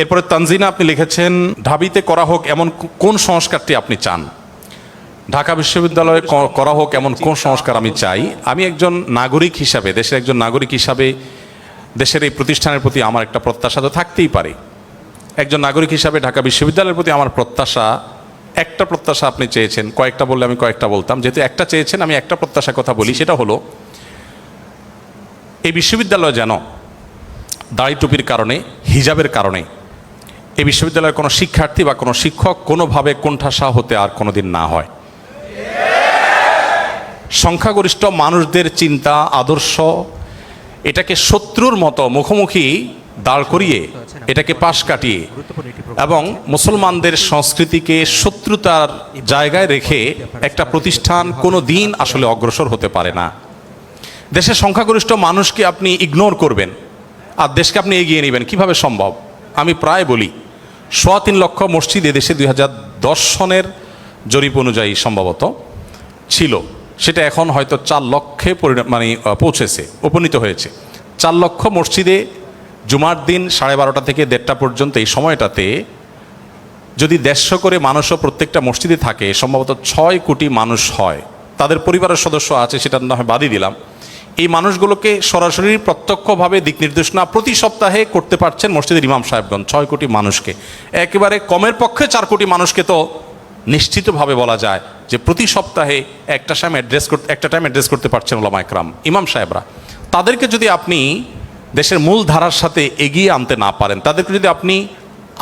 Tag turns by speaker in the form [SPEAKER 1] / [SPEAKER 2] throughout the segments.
[SPEAKER 1] এরপরে তানজিনা আপনি লিখেছেন, ঢাবিতে করা হোক এমন কোন সংস্কারটি আপনি চান? ঢাকা বিশ্ববিদ্যালয়ে করা হোক এমন কোন সংস্কার আমি চাই? আমি একজন নাগরিক হিসাবে, দেশের একজন নাগরিক হিসাবে, দেশের এই প্রতিষ্ঠানের প্রতি আমার একটা প্রত্যাশা তো থাকতেই পারে। একজন নাগরিক হিসাবে ঢাকা বিশ্ববিদ্যালয়ের প্রতি আমার প্রত্যাশা, একটা প্রত্যাশা আপনি চেয়েছেন, কয়েকটা বললে আমি কয়েকটা বলতাম, যেহেতু একটা চেয়েছেন, আমি একটা প্রত্যাশার কথা বলি, সেটা হলো, এই বিশ্ববিদ্যালয় যেন দাড়ি টুপির কারণে, হিজাবের কারণে এই বিশ্ববিদ্যালয়ের কোনো শিক্ষার্থী বা কোনো শিক্ষক কোনোভাবে কোণঠাসা হতে আর কোনোদিন না হয়। সংখ্যাগরিষ্ঠ মানুষদের চিন্তা, আদর্শ, এটাকে শত্রুর মতো মুখোমুখি দাঁড় করিয়ে এটাকে পাশ কাটিয়ে এবং মুসলমানদের সংস্কৃতিকে শত্রুতার জায়গায় রেখে একটা প্রতিষ্ঠান কোনো দিন আসলে অগ্রসর হতে পারে না। দেশের সংখ্যাগরিষ্ঠ মানুষকে আপনি ইগনোর করবেন আর দেশকে আপনি এগিয়ে নেবেন। কীভাবে সম্ভব? আমি প্রায় বলি সোয়া তিন লক্ষ মসজিদ এদেশে দুই হাজার দশ সনের জরিপ অনুযায়ী সম্ভবত ছিল। সেটা এখন হয়তো চার লক্ষে মানে পৌঁছেছে, উপনীত হয়েছে। চার লক্ষ মসজিদে জুমার দিন সাড়ে বারোটা থেকে দেড়টা পর্যন্ত এই সময়টাতে যদি দেড়শো করে মানুষও প্রত্যেকটা মসজিদে থাকে, সম্ভবত ছয় কোটি মানুষ হয়। তাদের পরিবারের সদস্য আছে সেটা না হয় বাদই দিলাম। এই মানুষগুলোকে সরাসরি প্রত্যক্ষভাবে দিক নির্দেশনা প্রতি সপ্তাহে করতে পারছেন মসজিদের ইমাম সাহেবগঞ্জ ছয় কোটি মানুষকে। একেবারে কমের পক্ষে চার কোটি মানুষকে তো নিশ্চিতভাবে বলা যায় যে প্রতি সপ্তাহে একটা টাইম অ্যাড্রেস করতে, একটা টাইম অ্যাড্রেস করতে পারছেন ওলামা একরাম, ইমাম সাহেবরা। তাদেরকে যদি আপনি দেশের মূল ধারার সাথে এগিয়ে আনতে না পারেন, তাদেরকে যদি আপনি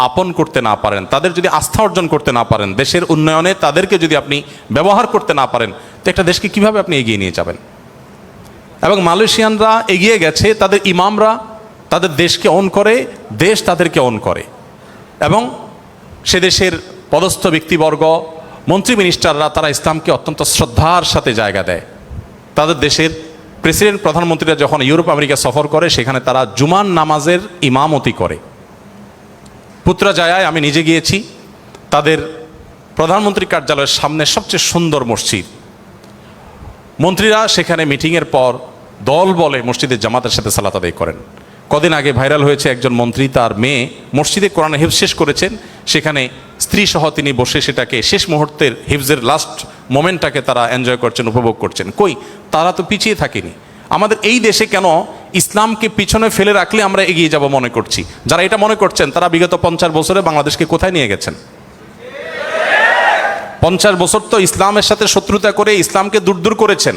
[SPEAKER 1] আপন করতে না পারেন, তাদের যদি আস্থা অর্জন করতে না পারেন, দেশের উন্নয়নে তাদেরকে যদি আপনি ব্যবহার করতে না পারেন, তো একটা দেশকে কীভাবে আপনি এগিয়ে নিয়ে যাবেন? এবং মালয়েশিয়ানরা এগিয়ে গেছে, তাদের ইমামরা তাদের দেশকে অন করে, দেশ তাদেরকে অন করে। এবং সে দেশের পদস্থ ব্যক্তিবর্গ, মন্ত্রী মিনিস্টাররা তারা ইসলামকে অত্যন্ত শ্রদ্ধার সাথে জায়গা দেয়। তাদের দেশের প্রেসিডেন্ট প্রধানমন্ত্রীরা যখন ইউরোপ, আমেরিকা সফর করে, সেখানে তারা জুমান নামাজের ইমামতি করে। পুত্রাজায়ায় আমি নিজে গিয়েছি। তাদের প্রধানমন্ত্রী কার্যালয়ের সামনে সবচেয়ে সুন্দর মসজিদ। মন্ত্রীরা সেখানে মিটিংয়ের পর দল বলে মসজিদের জামাতের সাথে সালাত আদায় করেন। কদিন আগে ভাইরাল হয়েছে একজন মন্ত্রী, তার মেয়ে মসজিদে কোরআন হেফ শেষ করেছেন। সেখানে স্ত্রী সহ তিনি বসে সেটাকে শেষ মুহূর্তের হিফজের লাস্ট মোমেন্টটাকে তারা এনজয় করছেন, উপভোগ করছেন। কই, তারা তো পিছিয়ে থাকেনি। আমাদের এই দেশে কেন ইসলামকে পিছনে ফেলে রাখলে আমরা এগিয়ে যাব মনে করছি? যারা এটা মনে করছেন, তারা বিগত পঞ্চাশ বছরে বাংলাদেশকে কোথায় নিয়ে গেছেন? পঞ্চাশ বছর তো ইসলামের সাথে শত্রুতা করে ইসলামকে দূর দূর করেছেন।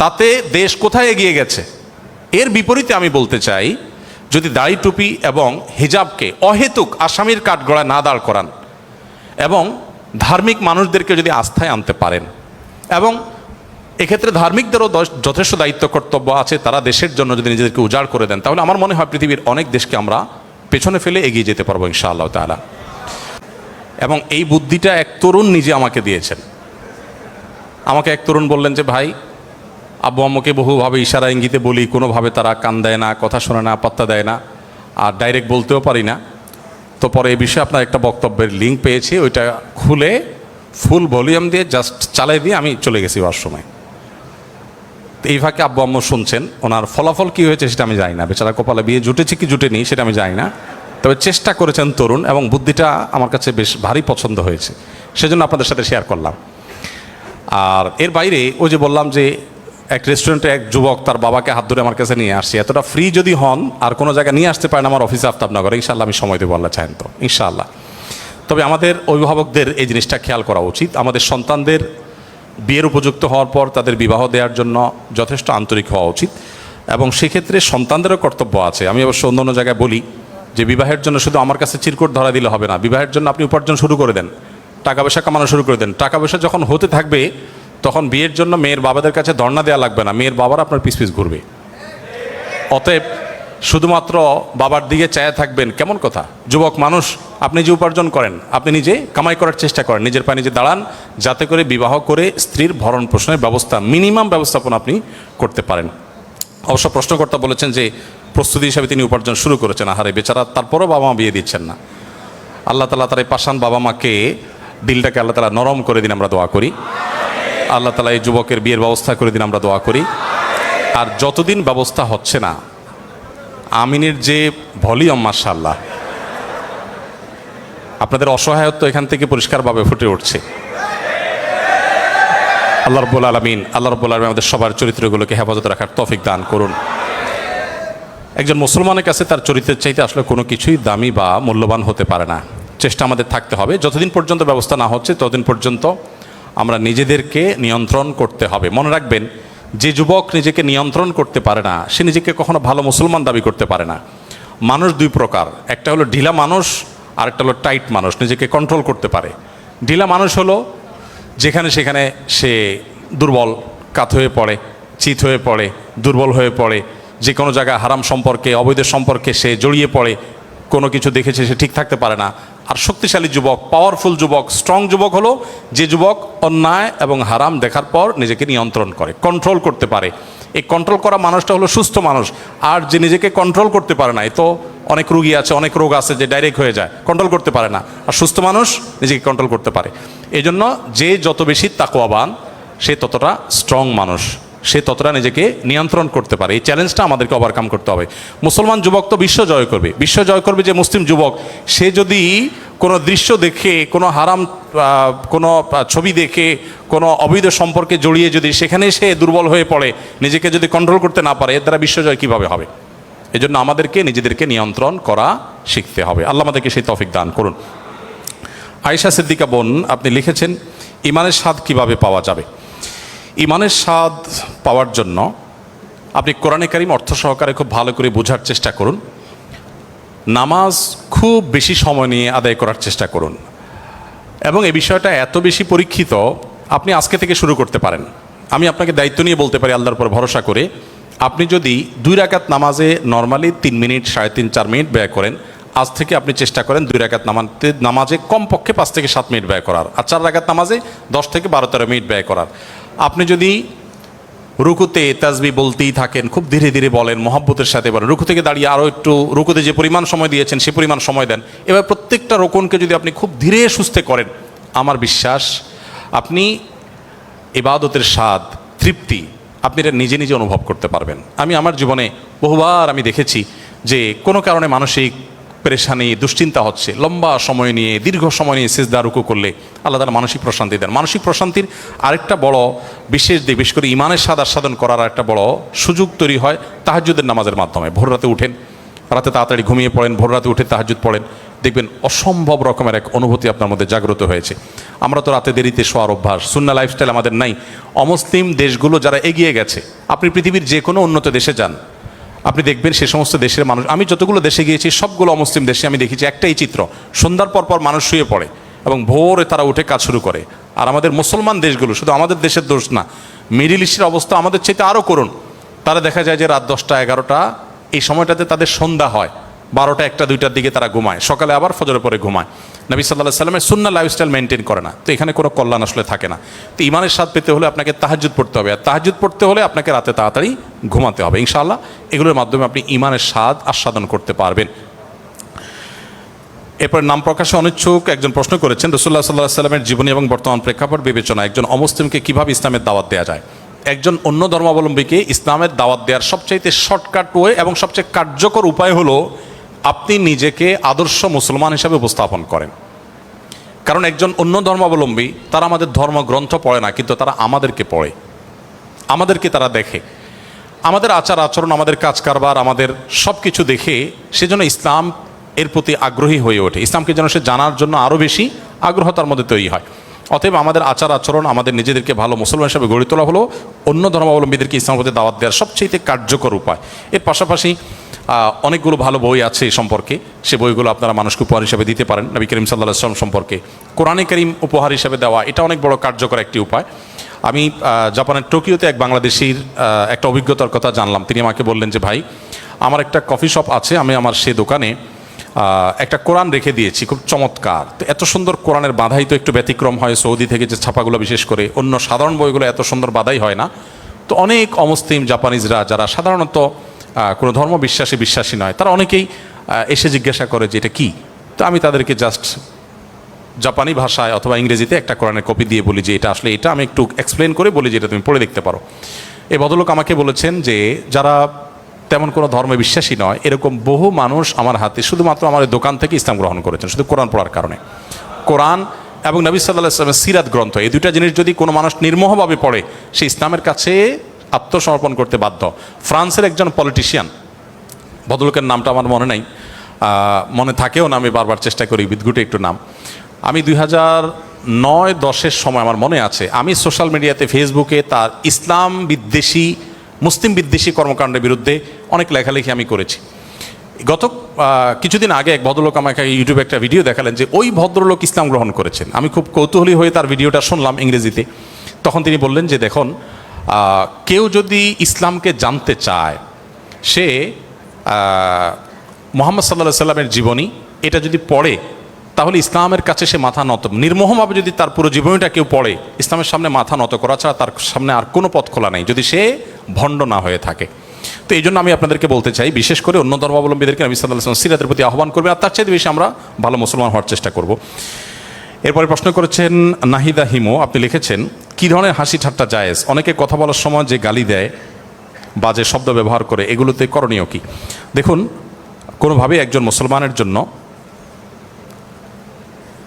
[SPEAKER 1] তাতে দেশ কোথায় এগিয়ে গেছে? এর বিপরীতে আমি বলতে চাই, যদি দাড়ি টুপি এবং হিজাবকে অহেতুক আসামির কাঠগড়ায় না দাঁড় করান এবং ধার্মিক মানুষদেরকে যদি আস্থায় আনতে পারেন এবং এক্ষেত্রে ধার্মিকদেরও যথেষ্ট দায়িত্ব কর্তব্য আছে, তারা দেশের জন্য যদি নিজেদেরকে উজাড় করে দেন, তাহলে আমার মনে হয় পৃথিবীর অনেক দেশকে আমরা পেছনে ফেলে এগিয়ে যেতে পারব ইনশাআল্লাহ তাআলা। এবং এই বুদ্ধিটা এক তরুণ নিজে আমাকে দিয়েছেন। আমাকে এক তরুণ বললেন যে, ভাই, আব্বু আম্মুকে বহুভাবে ইশারা ইঙ্গিতে বলি, কোনোভাবে তারা কান দেয় না, কথা শোনে না, পাত্তা দেয় না, আর ডাইরেক্ট বলতেও পারি না। তো পরে এই বিষয়ে আপনার একটা বক্তব্যের লিঙ্ক পেয়েছি, ওইটা খুলে ফুল ভলিউম দিয়ে জাস্ট চালাই দিয়ে আমি চলে গেছি ওয়াশরুমে তো এই ফাঁকে আব্বু আম্মু শুনছেন, ওনার ফলাফল কী হয়েছে সেটা আমি জানি না। বেচারা কপালে বিয়ে জুটেছে কি জুটেনি সেটা আমি জানি না। তবে চেষ্টা করেছেন তরুণ এবং বুদ্ধিটা আমার কাছে বেশ ভারী পছন্দ হয়েছে। সেজন্য আপনাদের সাথে শেয়ার করলাম। আর এর বাইরে ওই যে বললাম যে এক রেস্টুরেন্টে এক যুবক তার বাবাকে হাত ধরে আমার কাছে নিয়ে আসছে। এতটা ফ্রি যদি হন, আর কোনো জায়গায় নিয়ে আসতে পারেন আমার অফিসে আফতাবনগরে। ইনশাল্লাহ আমি সময় দেবো, আল্লাহ চাহেন তো। ইনশাআল্লাহ। তবে আমাদের অভিভাবকদের এই জিনিসটা খেয়াল করা উচিত। আমাদের সন্তানদের বিয়ের উপযুক্ত হওয়ার পর তাদের বিবাহ দেওয়ার জন্য যথেষ্ট আন্তরিক হওয়া উচিত। এবং সেক্ষেত্রে সন্তানদেরও কর্তব্য আছে। আমি অবশ্য অন্য অন্য জায়গায় বলি যে বিবাহের জন্য শুধু আমার কাছে চিরকুট ধরা দিলে হবে না, বিবাহের জন্য আপনি উপার্জন শুরু করে দেন, টাকা পয়সা কামানো শুরু করে দেন। টাকা পয়সা যখন হতে থাকবে, তখন বিয়ের জন্য মেয়ের বাবাদের কাছে ধর্ণা দেওয়া লাগবে না, মেয়ের বাবার আপনার পিস পিস ঘুরবে। অতএব শুধুমাত্র বাবার দিকে চায়া থাকবেন, কেমন কথা? যুবক মানুষ, আপনি যে উপার্জন করেন, আপনি নিজে কামাই করার চেষ্টা করেন, নিজের পায়ে নিজে দাঁড়ান, যাতে করে বিবাহ করে স্ত্রীর ভরণ পোষণের ব্যবস্থা মিনিমাম ব্যবস্থাপনা আপনি করতে পারেন। অবশ্য প্রশ্নকর্তা বলেছেন যে প্রস্তুতি হিসাবে তিনি উপার্জন শুরু করেছেন আহারে বেচারা, তারপরও বাবা মা বিয়ে দিচ্ছেন না। আল্লাহ তালা তার এই পাশান বাবা মাকে দিলটাকে আল্লাহ তালা নরম করে দিন আমরা দোয়া করি। আল্লাহ তালা এই যুবকের বিয়ের ব্যবস্থা করে দিন আমরা দোয়া করি। আর যতদিন ব্যবস্থা হচ্ছে না, আমিনের যে ভলিউম মার্শাল্লাহ আপনাদের অসহায়ত্ব এখান থেকে পরিষ্কারভাবে ফুটে উঠছে। আল্লাহ রব্বুল আলমিন, আল্লাহ রব্বুল আলমিন আমাদের সবার চরিত্রগুলোকে হেফাজত রাখার তফিক দান করুন। একজন মুসলমানের কাছে তার চরিত্রের চাইতে আসলে কোনো কিছুই দামি বা মূল্যবান হতে পারে না। চেষ্টা আমাদের থাকতে হবে। যতদিন পর্যন্ত ব্যবস্থা না হচ্ছে, ততদিন পর্যন্ত আমরা নিজেদেরকে নিয়ন্ত্রণ করতে হবে। মনে রাখবেন, যে যুবক নিজেকে নিয়ন্ত্রণ করতে পারে না, সে নিজেকে কখনো ভালো মুসলমান দাবি করতে পারে না। মানুষ দুই প্রকার। একটা হলো ঢিলা মানুষ, আরেকটা হলো টাইট মানুষ, নিজেকে কন্ট্রোল করতে পারে। ঢিলা মানুষ হলো যেখানে সেখানে সে দুর্বল, কাত হয়ে পড়ে, চিত হয়ে পড়ে, দুর্বল হয়ে পড়ে যে কোনো জায়গায় হারাম সম্পর্কে, অবৈধ সম্পর্কে সে জড়িয়ে পড়ে, কোনো কিছু দেখেছে সে ঠিক থাকতে পারে না। আর শক্তিশালী যুবক পাওয়ারফুল যুবক স্ট্রং যুবক হলো যে যুবক অন্যায় এবং হারাম দেখার পর নিজেকে নিয়ন্ত্রণ করে কন্ট্রোল করতে পারে। এই কন্ট্রোল করা মানুষটা হলো সুস্থ মানুষ। আর যে নিজেকে কন্ট্রোল করতে পারে না, এ তো অনেক রুগী আছে, অনেক রোগ আছে যে ডাইরেক্ট হয়ে যায় কন্ট্রোল করতে পারে না। আর সুস্থ মানুষ নিজেকে কন্ট্রোল করতে পারে। এই জন্য যে যত বেশি তাকোয়াবান সে ততটা স্ট্রং মানুষ। সে ততটা নিজেকে নিয়ন্ত্রণ করতে পারে। এই চ্যালেঞ্জটা আমাদেরকে ওভারকাম করতে হবে। মুসলমান যুবক তো বিশ্ব জয় করবে। বিশ্ব জয় করবে যে মুসলিম যুবক, সে যদি কোনো দৃশ্য দেখে, কোনো হারাম কোনো ছবি দেখে, কোনো অবৈধ সম্পর্কে জড়িয়ে যদি সেখানে সে দুর্বল হয়ে পড়ে, নিজেকে যদি কন্ট্রোল করতে না পারে, এর দ্বারা বিশ্বজয় কীভাবে হবে? এজন্য আমাদেরকে নিজেদেরকে নিয়ন্ত্রণ করা শিখতে হবে। আল্লাহ আমাদেরকে সেই তফিক দান করুন। আয়েশা সিদ্দিকা বোন, আপনি লিখেছেন, ইমানের স্বাদ কীভাবে পাওয়া যাবে? ইমানের স্বাদ পাওয়ার জন্য আপনি কোরআনে কারিম অর্থ সহকারে খুব ভালো করে বোঝার চেষ্টা করুন। নামাজ খুব বেশি সময় নিয়ে আদায় করার চেষ্টা করুন। এবং এই বিষয়টা এত বেশি পরীক্ষিত, আপনি আজকে থেকে শুরু করতে পারেন। আমি আপনাকে দায়িত্ব নিয়ে বলতে পারি আল্লাহর উপর ভরসা করে, আপনি যদি দুই রাকাত নামাজে নর্মালি তিন মিনিট, সাড়ে তিন, চার মিনিট ব্যয় করেন, আজ থেকে আপনি চেষ্টা করেন দুই রাকাত নামাতে নামাজে কমপক্ষে পাঁচ থেকে সাত মিনিট ব্যয় করার। আর চার রাকাত নামাজে দশ থেকে বারো, তেরো মিনিট ব্যয় করার। আপনি যদি রুকুতে তাজবি বলতেই থাকেন, খুব ধীরে ধীরে বলেন, মহাব্বতের সাথে বলেন, রুকু থেকে দাঁড়িয়ে আরও একটু রুকুতে যে পরিমাণ সময় দিয়েছেন, সে পরিমাণ সময় দেন। এবার প্রত্যেকটা রোকনকে যদি আপনি খুব ধীরে সুস্থে করেন, আমার বিশ্বাস আপনি ইবাদতের স্বাদ, তৃপ্তি আপনি এটা নিজে নিজে অনুভব করতে পারবেন। আমি আমার জীবনে বহুবার আমি দেখেছি যে কোনো কারণে মানসিক পেরেশানি, দুশ্চিন্তা হচ্ছে। লম্বা সময় নিয়ে, দীর্ঘ সময় নিয়ে সেজদা, রুকু করলে আল্লাহ তালা মানসিক প্রশান্তি দেন। মানসিক প্রশান্তির আরেকটা বড় বিশেষ দিক, বিশেষ করে ইমানের স্বাদ আস্বাদন করার একটা বড় সুযোগ তৈরি হয় তাহাজুদের নামাজের মাধ্যমে। ভোর রাতে উঠেন, রাতে তাড়াতাড়ি ঘুমিয়ে পড়েন, ভোর রাতে উঠে তাহাজুদ পড়েন। দেখবেন অসম্ভব রকমের এক অনুভূতি আপনার মধ্যে জাগ্রত হয়েছে। আমরা তো রাতে দেরিতে শোয়ার অভ্যাস সুন্না লাইফস্টাইল আমাদের নাই। অমুসলিম দেশগুলো যারা এগিয়ে গেছে, আপনি পৃথিবীর যে কোনো উন্নত দেশে যান আপনি দেখবেন সে সমস্ত দেশের মানুষ, আমি যতগুলো দেশে গিয়েছি, সবগুলো অমুসলিম দেশে আমি দেখেছি, একটাই চিত্র, সন্ধ্যার পর পর মানুষ শুয়ে পড়ে এবং ভোরে তারা উঠে কাজ শুরু করে। আর আমাদের মুসলমান দেশগুলো, শুধু আমাদের দেশের দোষ না, মিডিল ইস্টের অবস্থা আমাদের চাইতে আরও করুন তারা দেখা যায় যে রাত দশটা, এগারোটা, এই সময়টাতে তাদের সন্ধ্যা হয়, বারোটা, একটা, দুইটার দিকে তারা ঘুমায়, সকালে আবার ফজরের পরে ঘুমায়। নবী সাল্লাহ সাল্লামের সুন্না লাইফস্টাইল মেনটেন করে না। তো এখানে কোনো কল্যাণ আসলে থাকে না। তো ইমানের স্বাদ পেতে হলে আপনাকে তাহাজুদ পড়তে হবে। আর তাহাজুদ পড়তে হলে আপনাকে রাতে তাড়াতাড়ি ঘুমাতে হবে। ইনশাআল্লাহ এগুলোর মাধ্যমে আপনি ইমানের স্বাদ আস্বাদন করতে পারবেন। এরপর নাম প্রকাশে অনিচ্ছুক একজন প্রশ্ন করেছেন রসুল্লাহ সাল্লাহ সাল্লামের জীবনী এবং বর্তমান প্রেক্ষাপট বিবেচনা একজন অমুসলিমকে কীভাবে ইসলামের দাওয়াত দেওয়া যায়? একজন অন্য ধর্মাবলম্বীকে ইসলামের দাওয়াত দেওয়ার সবচাইতে শর্টকাট ওয়ে এবং সবচেয়ে কার্যকর উপায় হলো আপনি নিজেকে আদর্শ মুসলমান হিসাবে উপস্থাপন করেন। কারণ একজন অন্য ধর্মাবলম্বী, তারা আমাদের ধর্মগ্রন্থ পড়ে না, কিন্তু তারা আমাদেরকে পড়ে। আমাদেরকে তারা দেখে। আমাদের আচার আচরণ, আমাদের কাজ কারবার আমাদের সব কিছু দেখে সেজন্য ইসলাম এর প্রতি আগ্রহী হয়ে ওঠে। ইসলামকে যেন সে জানার জন্য আরও বেশি আগ্রহ তার মধ্যে তৈরি হয়। অতএব আমাদের আচার আচরণ, আমাদের নিজেদেরকে ভালো মুসলমান হিসাবে গড়ে তোলা হলো। অন্য ধর্মাবলম্বীদেরকে ইসলামের প্রতি দাওয়াত দেওয়ার সবচেয়ে কার্যকর উপায়। এর পাশাপাশি অনেকগুলো ভালো বই আছে এই সম্পর্কে। সে বইগুলো আপনারা মানুষকে উপহার হিসাবে দিতে পারেন। নবী করিম সাল্লাহ আসলাম সম্পর্কে কোরআনে করিম উপহার হিসাবে দেওয়া, এটা অনেক বড় কার্যকর একটি উপায়। আমি জাপানের টোকিওতে এক বাংলাদেশির একটা অভিজ্ঞতার কথা জানলাম। তিনি আমাকে বললেন যে, ভাই, আমার একটা কফি শপ আছে, আমি আমার সে দোকানে একটা কোরআন রেখে দিয়েছি, খুব চমৎকার। তো এত সুন্দর কোরআনের বাধাই তো একটু ব্যতিক্রম হয় সৌদি থেকে যে ছাপাগুলো বিশেষ করে, অন্য সাধারণ বইগুলো এত সুন্দর বাধাই হয় না। তো অনেক অমুসলিম জাপানিজরা, যারা সাধারণত কোনো ধর্ম বিশ্বাসী বিশ্বাসী নয়। তারা অনেকেই এসে জিজ্ঞাসা করে যে এটা কী? তো আমি তাদেরকে জাস্ট জাপানি ভাষায় অথবা ইংরেজিতে একটা কোরআনের কপি দিয়ে বলি যে এটা আসলে এটা। আমি একটু এক্সপ্লেন করে বলি যে এটা তুমি পড়ে দেখতে পারো। এই ভদ্রলোক আমাকে বলেছেন যে যারা তেমন কোনো ধর্মে বিশ্বাসী নয়, এরকম বহু মানুষ আমার হাতে শুধুমাত্র আমার দোকান থেকে ইসলাম গ্রহণ করেছেন, শুধু কোরআন পড়ার কারণে। কোরআন এবং নবী সাল্লাহ ইসলামের সিরাত গ্রন্থ, এই দুইটা জিনিস যদি কোনো মানুষ নির্মোহভাবে পড়ে, সে ইসলামের কাছে আত্মসমর্পণ করতে বাধ্য। ফ্রান্সের একজন পলিটিশিয়ান ভদ্রলোকের নামটা আমার মনে নাই মনে থাকেও না, আমি বারবার চেষ্টা করি বিদঘুটে একটু নাম। আমি দুই হাজার নয় দশের সময় আমার মনে আছে, আমি সোশ্যাল মিডিয়াতে ফেসবুকে তার ইসলাম বিদ্বেষী, মুসলিম বিদ্বেষী কর্মকাণ্ডের বিরুদ্ধে অনেক লেখালেখি আমি করেছি। গত কিছুদিন আগে এক ভদ্রলোক আমাকে ইউটিউবে একটা ভিডিও দেখালেন যে ওই ভদ্রলোক ইসলাম গ্রহণ করেছেন। আমি খুব কৌতূহলী হয়ে তার ভিডিওটা শুনলাম ইংরেজিতে। তখন তিনি বললেন যে, দেখুন কেউ যদি ইসলামকে জানতে চায়, সে মোহাম্মদ সাল্লা সাল্লামের জীবনী, এটা যদি পড়ে, তাহলে ইসলামের কাছে সে মাথা নত, নির্মোহভাবে যদি তার পুরো জীবনীটা কেউ পড়ে, ইসলামের সামনে মাথা নত করা ছাড়া তার সামনে আর কোনো পথ খোলা নেই, যদি সে ভণ্ড না হয়ে থাকে। তো এই জন্য আমি আপনাদেরকে বলতে চাই, বিশেষ করে অন্য ধর্মাবলম্বীদেরকে আমি সাল্লাহ সিরাতের প্রতি আহ্বান করবে আর তার চাইতে বেশি আমরা ভালো মুসলমান হওয়ার চেষ্টা করব। এরপরে প্রশ্ন করেছেন, নাহিদা হিমো, আপনি লিখেছেন কী ধরনের হাসি ঠাট্টা জায়েজ? অনেকে কথা বলার সময় যে গালি দেয়, বাজে শব্দ ব্যবহার করে, এগুলোতে করণীয় কি? দেখুন, কোনোভাবেই একজন মুসলমানের জন্য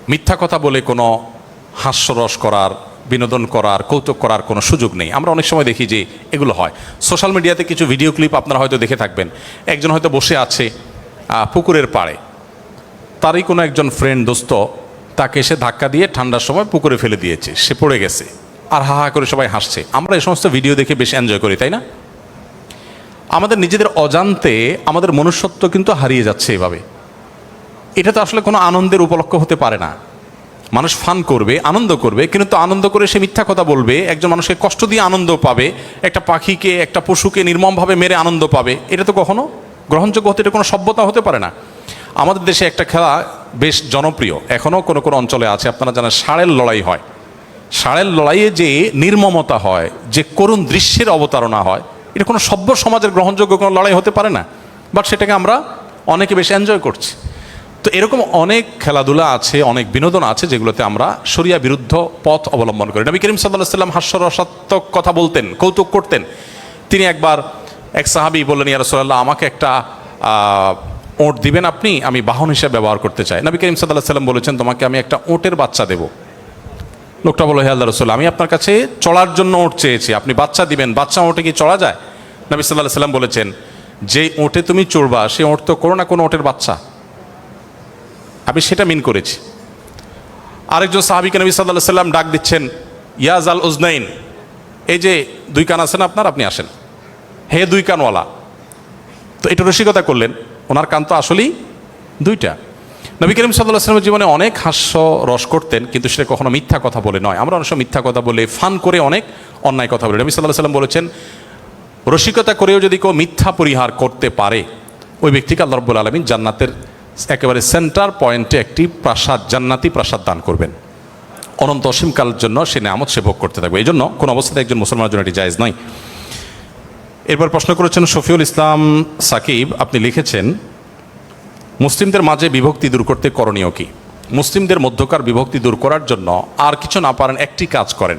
[SPEAKER 1] মিথ্যা কথা বলে কোনো হাস্যরস করার, বিনোদন করার, কৌতুক করার কোনো সুযোগ নেই। আমরা অনেক সময় দেখি যে এগুলো হয়। সোশ্যাল মিডিয়াতে কিছু ভিডিও ক্লিপ আপনারা হয়তো দেখে থাকবেন। একজন হয়তো বসে আছে পুকুরের পাড়ে। তারই কোনো একজন ফ্রেন্ড দোস্ত, তাকে এসে ধাক্কা দিয়ে ঠান্ডার সময় পুকুরে ফেলে দিয়েছে। সে পড়ে গেছে। আর হা হা করে সবাই হাসছে। আমরা এই সমস্ত ভিডিও দেখে বেশ এনজয় করি, তাই না? আমাদের নিজেদের অজান্তে আমাদের মনুষ্যত্ব কিন্তু হারিয়ে যাচ্ছে এভাবে। এটা তো আসলে কোনো আনন্দের উপলক্ষ হতে পারে না। মানুষ ফান করবে, আনন্দ করবে, কিন্তু আনন্দ করে সে মিথ্যা কথা বলবে, একজন মানুষকে কষ্ট দিয়ে আনন্দ পাবে, একটা পাখিকে, একটা পশুকে নির্মমভাবে মেরে আনন্দ পাবে, এটা তো কখনো গ্রহণযোগ্য হতে, এটা কোনো সভ্যতা হতে পারে না। আমাদের দেশে একটা খেলা বেশ জনপ্রিয়, এখনও কোনো কোনো অঞ্চলে আছে, আপনারা জানেন, ষাঁড়ের লড়াই হয়। ষাঁড়ের লড়াইয়ে যে নির্মমতা হয়, যে করুণ দৃশ্যের অবতারণা হয়, এটা কোনো সভ্য সমাজের গ্রহণযোগ্য কোনো লড়াই হতে পারে না বাট সেটাকে আমরা অনেকে বেশ এনজয় করছি। তো এরকম অনেক খেলাধুলা আছে, অনেক বিনোদন আছে, যেগুলোতে আমরা শরিয়া বিরুদ্ধ পথ অবলম্বন করি। নবী করিম সাল্লাহ সাল্লাম হাস্যরসাত্মক কথা বলতেন, কৌতুক করতেন। তিনি একবার এক সাহাবি বললেন, ইয়া রসোল্লাহ আমাকে একটা ওঁট দিবেন আপনি? আমি বাহন হিসেবে ব্যবহার করতে চাই। নবী করিম সাল্লাহ সাল্লাম বলেছেন, তোমাকে আমি একটা ওটের বাচ্চা দেবো। লোকটা বলো হে আল্লাহ রসুল, আমি আপনার কাছে চড়ার জন্য ওট চেয়েছি। আপনি বাচ্চা দিবেন। বাচ্চা ওটে কি চড়া যায়? নবী সাল্লাহ সাল্লাম বলেছেন, যে ওটে তুমি চড়বা, সে ওট তো কোনো না কোনো ওটের বাচ্চা। আমি সেটা মিন করেছি। আরেকজন সাহাবিকে নবী সাল্লাহ সাল্লাম ডাক দিচ্ছেন ইয়াজ আল উজনাইন, এই যে দুই কান আছেন আপনার, আপনি আসেন। হে দুই কানওয়ালা। তো এটা রসিকতা করলেন। ওনার কান তো আসলেই দুইটা। নবী করিম সাল্লাহ আসলামের জীবনে অনেক হাস্য রস করতেন, কিন্তু সেটা কখনো মিথ্যা কথা বলে নয়। আমরা অনেক মিথ্যা কথা বলে, ফান করে অনেক অন্যায় কথা বলি। নবী সাল্লাহ সাল্লাম বলেছেন, রসিকতা করেও যদি কেউ মিথ্যা পরিহার করতে পারে, ওই ব্যক্তিকে আল্লাহ রব্বুল আলমিন জান্নাতের একেবারে সেন্টার পয়েন্টে একটি প্রাসাদ, জান্নাতি প্রাসাদ দান করবেন। অনন্ত অসীমকালের জন্য সে নামত সে ভোগ করতে থাকবে। এই জন্য কোনো অবস্থাতে একজন মুসলমানের জন্য এটি জায়েজ নয়। এরপর প্রশ্ন করেছেন, শফিউল ইসলাম সাকিব, আপনি লিখেছেন মুসলিমদের মাঝে বিভক্তি দূর করতে করণীয় কি? মুসলিমদের মধ্যকার বিভক্তি দূর করার জন্য আর কিছু না পারেন একটি কাজ করেন।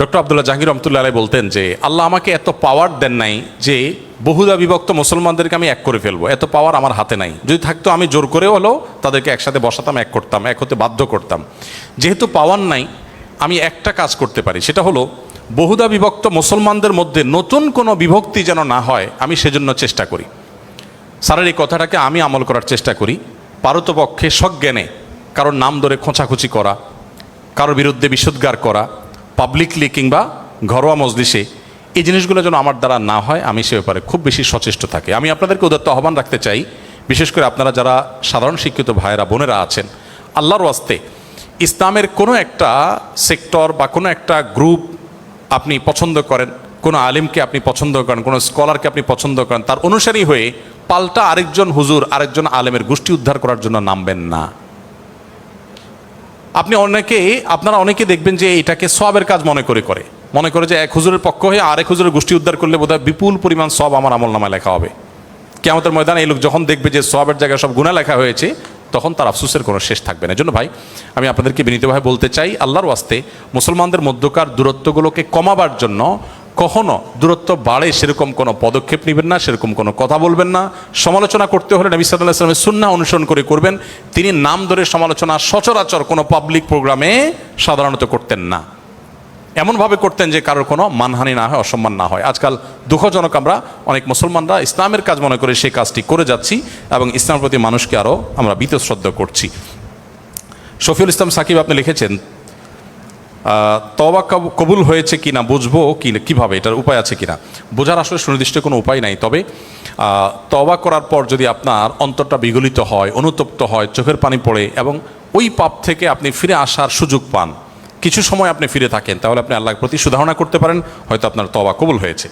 [SPEAKER 1] ডক্টর আবদুল্লাহ জাহাঙ্গীর রহমতুল্লাহ আলাই বলতেন যে, আল্লাহ আমাকে এত পাওয়ার দেন নাই যে বহুদা বিভক্ত মুসলমানদেরকে আমি এক করে ফেলব। এত পাওয়ার আমার হাতে নাই। যদি থাকতো আমি জোর করে হলেও তাদেরকে একসাথে বসাতাম, এক করতাম, এক হতে বাধ্য করতাম। যেহেতু পাওয়ার নাই, আমি একটা কাজ করতে পারি। সেটা হলো, বহুদা বিভক্ত মুসলমানদের মধ্যে নতুন কোনো বিভক্তি যেন না হয়, আমি সেজন্য চেষ্টা করি। স্যারের এই কথাটাকে আমি আমল করার চেষ্টা করি। পারতপক্ষে সজ্ঞানে কারোর নাম ধরে খোঁচাখুচি করা, কারোর বিরুদ্ধে বিশুদ্গার করা পাবলিকলি কিংবা ঘরোয়া মজলিসে এই জিনিসগুলো যেন আমার দ্বারা না হয়, আমি সে ব্যাপারে খুব বেশি সচেষ্ট থাকি। আমি আপনাদেরকে উদাত্ত আহ্বান রাখতে চাই, বিশেষ করে আপনারা যারা সাধারণ শিক্ষিত ভাইয়েরা, বোনেরা আছেন, আল্লাহর ওয়াস্তে ইসলামের কোনো একটা সেক্টর বা কোনো একটা গ্রুপ আপনি পছন্দ করেন, কোনো আলিমকে আপনি পছন্দ করেন, কোনো স্কলারকে আপনি পছন্দ করেন, তার অনুসারী হয়ে পাল্টা আরেকজন হুজুর, আরেকজন আলেমের গোষ্ঠী উদ্ধার করার জন্য নামবেন না। আপনি অনেকে আপনারা অনেকে দেখবেন যে এটাকে সবের কাজ মনে করে করে। মনে করে যে এক হুজুরের পক্ষ হয়ে আরেক হুজুরের গোষ্ঠী উদ্ধার করলে বোধহয় বিপুল পরিমাণ সব আমার আমল নামায় লেখা হবে। কেমতের ময়দানে এই লোক যখন দেখবে যে সবের জায়গায় সব গুণা লেখা হয়েছে, তখন তার আফসোসের কোনো শেষ থাকবে না। এজন্য ভাই, আমি আপনাদেরকে বিনীতভাবে বলতে চাই, আল্লাহর ওয়াস্তে মুসলমানদের মধ্যকার দূরত্বগুলোকে কমাবার জন্য কখনো দূরত্ব বাড়ে সেরকম কোনো পদক্ষেপ নেবেন না, সেরকম কোনো কথা বলবেন না। সমালোচনা করতে হলে নবী সাল্লাহ ইসলামের সুন্না অনুসরণ করে করবেন। তিনি নাম ধরে সমালোচনা সচরাচর কোনো পাবলিক প্রোগ্রামে সাধারণত করতেন না। এমনভাবে করতেন যে কারোর কোনো মানহানি না হয়, অসম্মান না হয়। আজকাল দুঃখজনক আমরা অনেক মুসলমানরা ইসলামের কাজ মনে করে সেই কাজটি করে যাচ্ছি এবং ইসলামের প্রতি মানুষকে আরও আমরা বীতশ্রদ্ধ করছি। শফিউল ইসলাম সাকিব আপনি লিখেছেন কব- কবুল হয়েছে কি না বুঝব কি, কীভাবে, এটার উপায় আছে কি না বোঝার আসলে সুনির্দিষ্ট কোনো উপায় নাই, তবে তবা করার পর যদি আপনার অন্তরটা বিগলিত হয়, অনুতপ্ত হয়, চোখের পানি পড়ে এবং ওই পাপ থেকে আপনি ফিরে আসার সুযোগ পান, কিছু সময় আপনি ফিরে থাকেন, তাহলে আপনি আল্লাহর প্রতি সুধারণা করতে পারেন, হয়তো আপনার তবা কবুল হয়েছে।